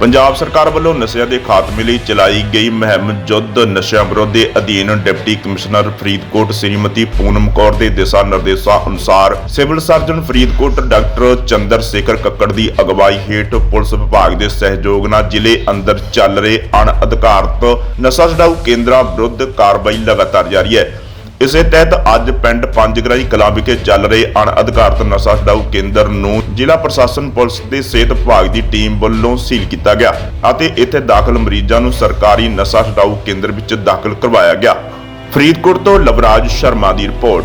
ਪੰਜਾਬ ਸਰਕਾਰ ਵੱਲੋਂ ਨਸ਼ਿਆਂ ਦੇ ਖਾਤਮੇ ਲਈ ਚਲਾਈ ਗਈ ਮੁਹਿੰਮ ਯੁੱਧ ਨਸ਼ਿਆਂ ਵਿਰੁੱਧ ਦੇ ਅਧੀਨ ਡਿਪਟੀ ਕਮਿਸ਼ਨਰ ਫਰੀਦਕੋਟ ਸ੍ਰੀਮਤੀ ਪੂਨਮ ਕੌਰ ਦੇ ਦਿਸ਼ਾ ਨਿਰਦੇਸ਼ਾਂ ਅਨੁਸਾਰ civil surgeon Faridkot doctor Chander Shekhar Kakkar ਦੀ ਅਗਵਾਈ ਹੇਠ ਪੁਲਿਸ ਵਿਭਾਗ ਦੇ ਸਹਿਯੋਗ ਨਾਲ ਜ਼ਿਲ੍ਹੇ ਅੰਦਰ ਚੱਲ ਰਹੇ ਅਣਅਧਿਕਾਰਤ ਨਸ਼ਾ ਛਡਾਊ ਕੇਂਦਰਾਂ ਵਿਰੁੱਧ ਕਾਰਵਾਈ ਲਗਾਤਾਰ ਜਾਰੀ ਹੈ। ਇਸੇ ਤਹਿਤ ਅੱਜ ਪਿੰਡ ਪੰਜਗਰਾਈ ਕਲਾਂ ਵਿਖੇ ਚੱਲ ਰਹੇ ਅਣਅਧਿਕਾਰਤ ਨਸ਼ਾ ਛਡਾਊ ਕੇਂਦਰ ਨੂੰ ਜ਼ਿਲ੍ਹਾ ਪ੍ਰਸ਼ਾਸਨ ਪੁਲਿਸ ਤੇ ਸਿਹਤ ਵਿਭਾਗ ਦੀ ਟੀਮ ਵੱਲੋਂ ਸੀਲ ਕੀਤਾ ਗਿਆ ਅਤੇ ਇੱਥੇ ਦਾਖਲ ਮਰੀਜ਼ਾਂ ਨੂੰ ਸਰਕਾਰੀ ਨਸ਼ਾ ਛਡਾਊ ਕੇਂਦਰ ਵਿੱਚ ਦਾਖਲ ਕਰਵਾਇਆ ਗਿਆ। ਫਰੀਦਕੋਟ ਤੋਂ ਲਵਰਾਜ ਸ਼ਰਮਾ ਦੀ ਰਿਪੋਰਟ।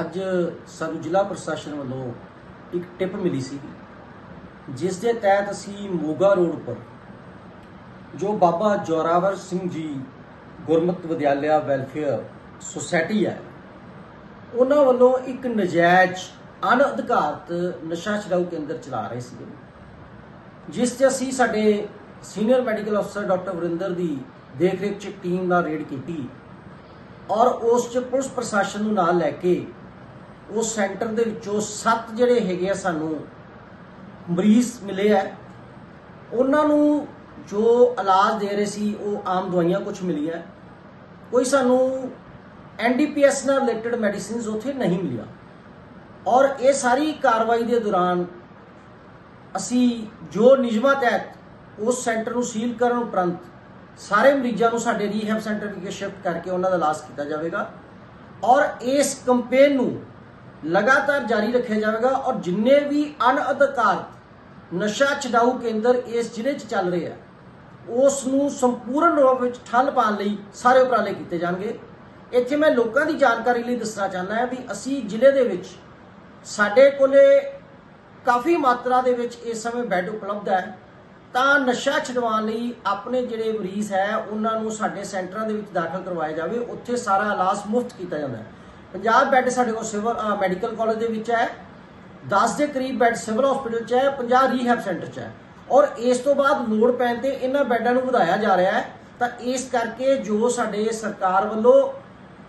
ਅੱਜ ਸਾਨੂੰ ਜ਼ਿਲ੍ਹਾ ਪ੍ਰਸ਼ਾਸਨ ਵੱਲੋਂ ਇੱਕ ਟਿਪ ਮਿਲੀ ਸੀ, ਜਿਸ ਦੇ ਤਹਿਤ ਅਸੀਂ ਮੋਗਾ ਰੋਡ ਉੱਪਰ ਜੋ ਬਾਬਾ ਜੋਰਾਵਰ ਸਿੰਘ ਜੀ ਗੁਰਮਤ ਵਿਦਿਆਲਿਆ ਵੈਲਫੇਅਰ ਸੁਸਾਇਟੀ ਹੈ, ਉਹਨਾਂ ਵੱਲੋਂ ਇੱਕ ਨਜਾਇਜ਼, ਅਣਅਧਿਕਾਰਤ ਨਸ਼ਾ ਛਡਾਊ ਕੇਂਦਰ ਚਲਾ ਰਹੇ ਸੀ ਜਿਸ 'ਚ ਅਸੀਂ ਸਾਡੇ ਸੀਨੀਅਰ ਮੈਡੀਕਲ ਅਫਸਰ ਡਾਕਟਰ ਵਰਿੰਦਰ ਦੀ ਦੇਖ ਰੇਖ 'ਚ ਇੱਕ ਟੀਮ ਨਾਲ ਰੇਡ ਕੀਤੀ ਔਰ ਉਸ 'ਚ ਪੁਲਿਸ ਪ੍ਰਸ਼ਾਸਨ ਨੂੰ ਨਾਲ ਲੈ ਕੇ ਉਸ ਸੈਂਟਰ ਦੇ ਵਿੱਚੋਂ ਸੱਤ ਜਿਹੜੇ ਹੈਗੇ ਆ ਸਾਨੂੰ ਮਰੀਜ਼ ਮਿਲੇ ਆ। ਉਹਨਾਂ ਨੂੰ ਜੋ ਇਲਾਜ ਦੇ ਰਹੇ ਸੀ, ਉਹ ਆਮ ਦਵਾਈਆਂ ਕੁਝ ਮਿਲੀਆਂ। ਕੋਈ ਸਾਨੂੰ ਐਨਡੀਪੀਐਸ ਨਾਲ ਰਿਲੇਟਡ ਮੈਡੀਸਿਨਸ ਉੱਥੇ ਨਹੀਂ ਮਿਲੀਆਂ। ਔਰ ਇਹ ਸਾਰੀ ਕਾਰਵਾਈ ਦੇ ਦੌਰਾਨ ਅਸੀਂ ਜੋ ਨਿਯਮਾਂ ਤਹਿਤ ਉਸ ਸੈਂਟਰ ਨੂੰ ਸੀਲ ਕਰਨ ਉਪਰੰਤ ਸਾਰੇ ਮਰੀਜ਼ਾਂ ਨੂੰ ਸਾਡੇ ਰੀਹੈਬ ਸੈਂਟਰ ਵਿਖੇ ਸ਼ਿਫਟ ਕਰਕੇ ਉਹਨਾਂ ਦਾ ਇਲਾਜ ਕੀਤਾ ਜਾਵੇਗਾ। ਔਰ ਇਸ ਕੰਪੇਨ ਨੂੰ ਲਗਾਤਾਰ ਜਾਰੀ ਰੱਖਿਆ ਜਾਵੇਗਾ ਔਰ ਜਿੰਨੇ ਵੀ ਅਣਅਧਿਕਾਰਤ ਨਸ਼ਾ ਛਡਾਊ ਕੇਂਦਰ ਇਸ ਜ਼ਿਲ੍ਹੇ 'ਚ ਚੱਲ ਰਹੇ ਆ ਉਸ ਨੂੰ ਸੰਪੂਰਨ ਰੂਪ ਵਿੱਚ ਠੱਲ ਪਾਉਣ ਲਈ ਸਾਰੇ ਉਪਰਾਲੇ ਕੀਤੇ ਜਾਣਗੇ। ਇੱਥੇ ਮੈਂ ਲੋਕਾਂ ਦੀ ਜਾਣਕਾਰੀ ਲਈ ਦੱਸਣਾ ਚਾਹੁੰਦਾ ਹਾਂ ਵੀ ਅਸੀਂ ਜ਼ਿਲ੍ਹੇ ਦੇ ਵਿੱਚ ਸਾਡੇ ਕੋਲੇ ਕਾਫੀ ਮਾਤਰਾ ਦੇ ਵਿੱਚ ਇਸ ਸਮੇਂ ਬੈੱਡ ਉਪਲਬਧ ਹੈ। ਤਾਂ ਨਸ਼ਾ ਛਡਵਾਉਣ ਲਈ ਆਪਣੇ ਜਿਹੜੇ ਮਰੀਜ਼ ਹੈ, ਉਹਨਾਂ ਨੂੰ ਸਾਡੇ ਸੈਂਟਰਾਂ ਦੇ ਵਿੱਚ ਦਾਖਲ ਕਰਵਾਇਆ ਜਾਵੇ। ਉੱਥੇ ਸਾਰਾ ਇਲਾਜ ਮੁਫਤ ਕੀਤਾ ਜਾਂਦਾ ਹੈ। 50 ਬੈੱਡ ਸਾਡੇ ਕੋਲ ਸਿਵਲ ਮੈਡੀਕਲ ਕਾਲਜ ਦੇ ਵਿੱਚ ਹੈ। 10 ਦੇ ਕਰੀਬ ਬੈੱਡ ਸਿਵਲ ਹਸਪੀਟਲ 'ਚ ਹੈ 50 ਰੀਹੈਬ ਸੈਂਟਰ 'ਚ ਹੈ। ਔਰ ਇਸ ਤੋਂ ਬਾਅਦ ਲੋੜ ਪੈਣ ਤੇ ਇਹਨਾਂ ਬੈੱਡਾਂ ਨੂੰ ਵਧਾਇਆ ਜਾ ਰਿਹਾ ਹੈ। ਤਾਂ ਇਸ ਕਰਕੇ ਜੋ ਸਾਡੇ ਸਰਕਾਰ ਵੱਲੋਂ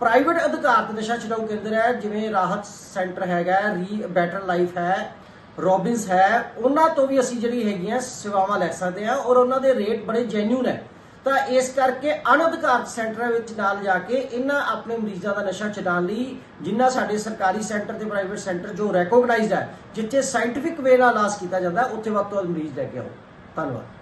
ਪ੍ਰਾਈਵੇਟ ਅਧਿਕਾਰਤ ਨਸ਼ਾ ਛਡਾਊ ਕੇਂਦਰ ਹੈ, ਜਿਵੇਂ ਰਾਹਤ ਸੈਂਟਰ ਹੈਗਾ, ਰੀ ਬੈਟਰ ਲਾਈਫ ਹੈ, ਰੋਬਿਨਸ ਹੈ, ਉਹਨਾਂ ਤੋਂ ਵੀ ਅਸੀਂ ਜਿਹੜੀ ਹੈਗੀਆਂ ਸੇਵਾਵਾਂ ਲੈ ਸਕਦੇ ਹਾਂ ਔਰ ਉਹਨਾਂ ਦੇ ਰੇਟ ਬੜੇ ਜੈਨੂਨ ਹੈ। ਤਾਂ ਇਸ ਕਰਕੇ ਅਣਅਧਿਕਾਰਤ ਸੈਂਟਰਾਂ ਵਿੱਚ ਨਾਲ ਜਾ ਕੇ ਇਹਨਾਂ ਆਪਣੇ ਮਰੀਜ਼ਾਂ ਦਾ ਨਸ਼ਾ ਛਡਾਉਣ ਲਈ ਜਿੰਨਾ ਸਾਡੇ ਸਰਕਾਰੀ ਸੈਂਟਰ ਤੇ ਪ੍ਰਾਈਵੇਟ ਸੈਂਟਰ ਜੋ ਰੈਕੋਗਨਾਈਜ਼ਡ ਹੈ, ਜਿੱਥੇ ਸਾਇੰਟਿਫਿਕ ਵੇ ਨਾਲ ਇਲਾਜ ਕੀਤਾ ਜਾਂਦਾ, ਉੱਥੇ ਵੱਧ ਤੋਂ ਵੱਧ ਮਰੀਜ਼ ਲੈ ਕੇ ਆਓ। ਧੰਨਵਾਦ।